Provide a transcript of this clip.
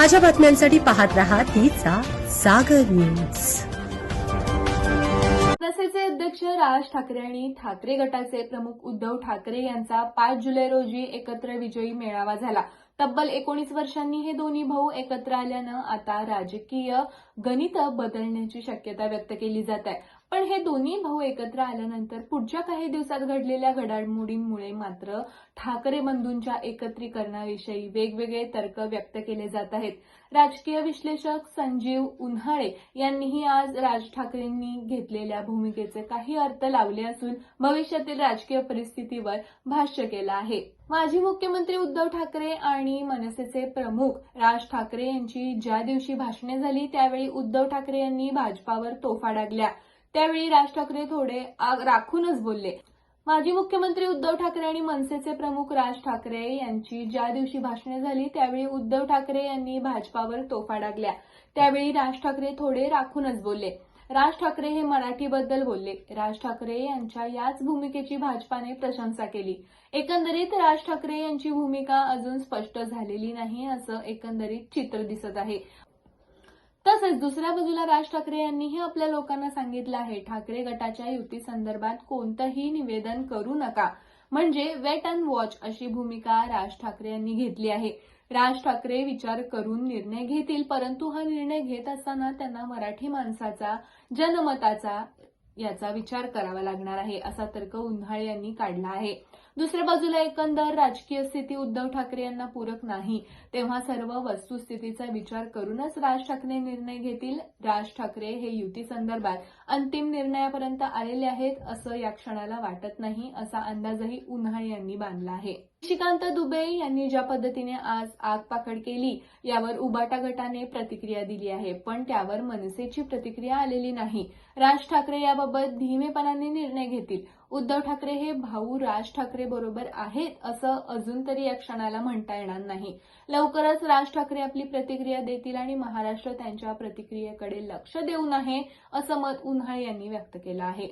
ताज्या बातम्यांसाठी पाहत राहा तिचा सागर न्यूज. मनसेचे अध्यक्ष राज ठाकरे आणि ठाकरे गटाचे प्रमुख उद्धव ठाकरे यांचा पाच जुलै रोजी एकत्र विजयी मेळावा झाला. तब्बल एकोणीस वर्षांनी हे दोन्ही भाऊ एकत्र आल्यानं आता राजकीय गणित बदलण्याची शक्यता व्यक्त केली जात आहे. पण हे दोन्ही भाऊ एकत्र आल्यानंतर पुढच्या काही दिवसात घडलेल्या घडामोडींमुळे मात्र ठाकरे बंधूंच्या एकत्रीकरणाविषयी वेगवेगळे तर्क व्यक्त केले जात आहेत. राजकीय विश्लेषक संजीव उन्हाळे यांनीही आज राज ठाकरेंनी घेतलेल्या भूमिकेचे काही अर्थ लावले असून भविष्यातील राजकीय परिस्थितीवर भाष्य केलं आहे. माजी मुख्यमंत्री उद्धव ठाकरे आणि मनसेचे प्रमुख राज ठाकरे यांची ज्या दिवशी भाषणे झाली त्यावेळी उद्धव ठाकरे यांनी भाजपावर तोफा डागल्या. त्यावेळी राज ठाकरे थोडे आग राखूनच बोलले. माजी मुख्यमंत्री उद्धव ठाकरे आणि मनसेचे प्रमुख राज ठाकरे यांची ज्या दिवशी भाषणे झाली त्यावेळी उद्धव ठाकरे यांनी भाजपावर तोफा डागल्या. त्यावेळी राज ठाकरे थोडे राखूनच बोलले. राज ठाकरे हे मराठीबद्दल बोलले. राज ठाकरे यांच्या याच भूमिकेची भाजपाने प्रशंसा केली. एकंदरीत राज ठाकरे यांची भूमिका अजून स्पष्ट झालेली नाही असं एकंदरीत चित्र दिसत आहे. तसंच दुसऱ्या बाजूला राज ठाकरे यांनीही आपल्या लोकांना सांगितलं आहे ठाकरे गटाच्या युती संदर्भात कोणतंही निवेदन करू नका. म्हणजे वेट अँड वॉच अशी भूमिका राज ठाकरे यांनी घेतली आहे. राज ठाकरे विचार करून निर्णय घेतील परंतु हा निर्णय घेत असताना त्यांना मराठी माणसाचा जनमताचा याचा विचार करावा लागणार आहे असा तर्क उन्हाळे यांनी काढला आहे. दुसऱ्या बाजूला एकंदर राजकीय स्थिती उद्धव ठाकरे यांना पूरक नाही. तेव्हा सर्व वस्तुस्थितीचा विचार करूनच राज ठाकरे निर्णय घेतील. राज ठाकरे हे युती संदर्भात अंतिम निर्णयापर्यंत आलेले आहेत असं या क्षणाला वाटत नाही असा अंदाजही उन्हाळे यांनी बांधला आहे. श्रीकांत दुबे यांनी ज्या पद्धतीने आज आगपाखड केली यावर उबाटा गटाने प्रतिक्रिया दिली आहे पण त्यावर मनसेची प्रतिक्रिया आलेली नाही. राज ठाकरे याबाबत धीमेपणाने निर्णय घेतील. उद्धव ठाकरे हे भाऊ राज ठाकरे बरोबर आहेत असं अजून तरी या क्षणाला म्हणता येणार नाही. लवकरच राज ठाकरे आपली प्रतिक्रिया देतील आणि महाराष्ट्र त्यांच्या प्रतिक्रियेकडे लक्ष देऊन आहे असं मत उन्हाळे यांनी व्यक्त केलं आहे.